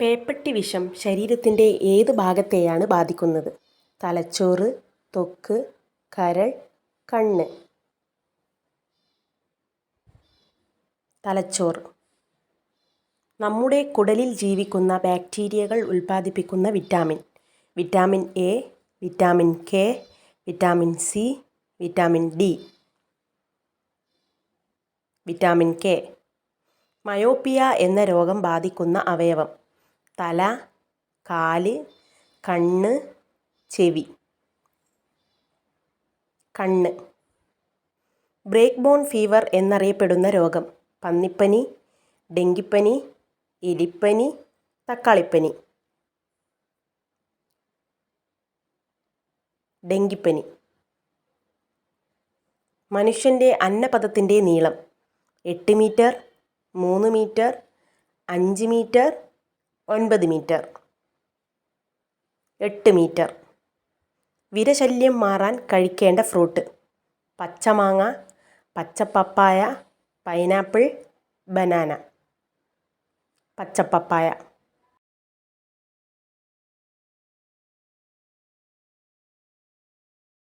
പേപ്പട്ടി വിഷം ശരീരത്തിന്റെ ഏത് ഭാഗത്തെയാണ് ബാധിക്കുന്നത്? തലച്ചോറ് തൊക്ക് കരൾ കണ്ണ്. തലച്ചോറ്. നമ്മുടെ കുടലിൽ ജീവിക്കുന്ന ബാക്ടീരിയകൾ ഉൽപ്പാദിപ്പിക്കുന്ന vitamin. Vitamin A vitamin K vitamin C vitamin D. Vitamin K. Myopia എന്ന രോഗം ബാധിക്കുന്ന അവയവം. തല കാൽ കണ്ണ് ചെവി. കണ്ണ്. ബ്രേക്ക് ബോൺ ഫീവർ എന്നറിയപ്പെടുന്ന രോഗം. പന്നിപ്പനി ഡെങ്കിപ്പനി എലിപ്പനി തക്കാളിപ്പനി. ഡെങ്കിപ്പനി. മനുഷ്യന്റെ അന്നപഥത്തിന്റെ നീളം. എട്ട് മീറ്റർ മൂന്ന് മീറ്റർ അഞ്ച് മീറ്റർ ഒൻപത് മീറ്റർ. എട്ട് മീറ്റർ. വിരശല്യം മാറാൻ കഴിക്കേണ്ട ഫ്രൂട്ട്. പച്ചമാങ്ങ പച്ചപ്പപ്പായ പൈനാപ്പിൾ ബനാന. പച്ചപ്പപ്പായ